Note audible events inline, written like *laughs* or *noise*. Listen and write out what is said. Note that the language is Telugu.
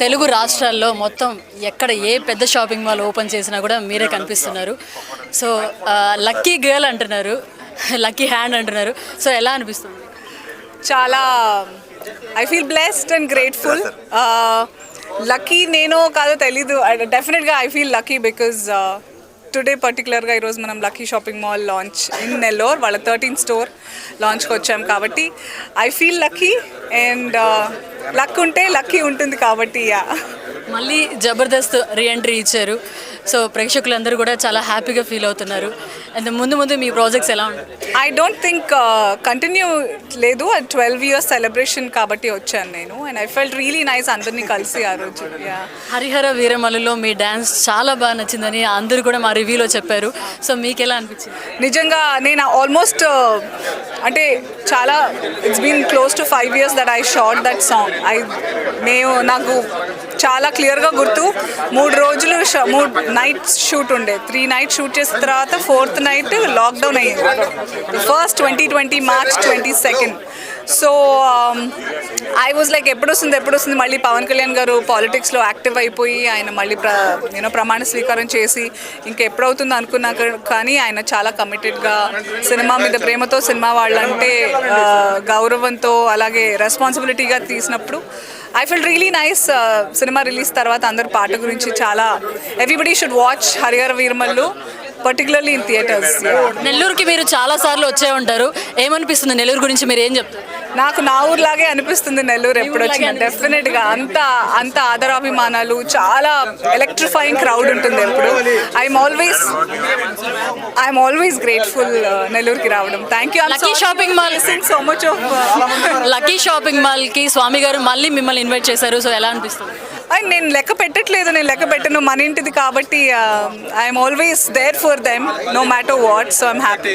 తెలుగు రాష్ట్రాల్లో మొత్తం ఎక్కడ ఏ పెద్ద షాపింగ్ మాల్ ఓపెన్ చేసినా కూడా మీరే కనిపిస్తున్నారు. సో లక్కీ గర్ల్ అంటున్నారు. లక్కీ హ్యాండ్ అంటున్నారు. సో ఎలా అనిపిస్తుంది? చాలా I feel blessed and grateful. Lucky నేనో కాదో తెలీదు. డెఫినెట్గా I feel lucky because today పర్టికులర్గా ఈరోజు మనం lucky shopping mall launch in Nellore. వాళ్ళ థర్టీన్ స్టోర్ లాంచ్కి వచ్చాం కాబట్టి I feel lucky and luck ఉంటే లక్కీ ఉంటుంది కాబట్టి యా. మళ్ళీ జబర్దస్త్ రీఎంట్రీ ఇచ్చారు. సో ప్రేక్షకులందరూ కూడా చాలా హ్యాపీగా ఫీల్ అవుతున్నారు. అండ్ ముందు ముందు మీ ప్రాజెక్ట్స్ ఎలా ఉంటాయి ఐ డోంట్ థింక్ కంటిన్యూ లేదు. ట్వెల్వ్ ఇయర్స్ సెలబ్రేషన్ కాబట్టి వచ్చాను నేను. And I felt really nice అందరినీ కలిసి ఆ రోజు. హరిహర వీరమల్లులో మీ డ్యాన్స్ చాలా బాగా నచ్చిందని అందరూ కూడా మా రివ్యూలో చెప్పారు. సో మీకు ఎలా అనిపించింది? నిజంగా నేను ఆల్మోస్ట్ అంటే చాలా it's been close to five years that I shot that song I మేము నాకు చాలా క్లియర్గా గుర్తు. మూడు రోజులు ష- మూడు నైట్ షూట్ ఉండే. త్రీ నైట్ షూట్ చేసిన తర్వాత ఫోర్త్ నైట్ లాక్డౌన్ అయ్యింది. First twenty twenty March twenty second. So I was like ఎప్పుడు వస్తుంది ఎప్పుడు వస్తుంది మళ్ళీ పవన్ కళ్యాణ్ గారు పాలిటిక్స్లో యాక్టివ్ అయిపోయి ఆయన మళ్ళీ ప్ర యూనో ప్రమాణ స్వీకారం చేసి ఇంకా ఎప్పుడవుతుంది అనుకున్నా కానీ ఆయన చాలా కమిటెడ్గా సినిమా మీద ప్రేమతో సినిమా వాళ్ళంటే గౌరవంతో అలాగే రెస్పాన్సిబిలిటీగా తీసినప్పుడు I feel really nice cinema release తర్వాత అందరు పాట గురించి చాలా everybody should watch Harihara Veeramallu. Particularly in theatres నెల్లూరుకి మీరు చాలా సార్లు వచ్చే ఉంటారు. ఏమనిపిస్తుంది నెల్లూరు గురించి మీరు ఏం చెప్తారు? నాకు నా ఊర్లాగే అనిపిస్తుంది నెల్లూరు ఎప్పుడు వచ్చినా డెఫినెట్గా అంత అంత ఆదరాభిమానాలు చాలా ఎలక్ట్రిఫైయింగ్ క్రౌడ్ ఉంటుంది ఎప్పుడు. I'm always I'm always grateful నెల్లూరుకి రావడం. Thank you *laughs* Lucky shopping mall. So much of lucky shopping మాల్కి స్వామి గారు మళ్ళీ మిమ్మల్ని ఇన్వైట్ చేశారు. సో ఎలా అనిపిస్తుంది? అండ్ నేను లెక్క పెట్టట్లేదు. నేను లెక్క పెట్టను మన ఇంటిది కాబట్టి I'm always there for for them no matter what. So I'm happy.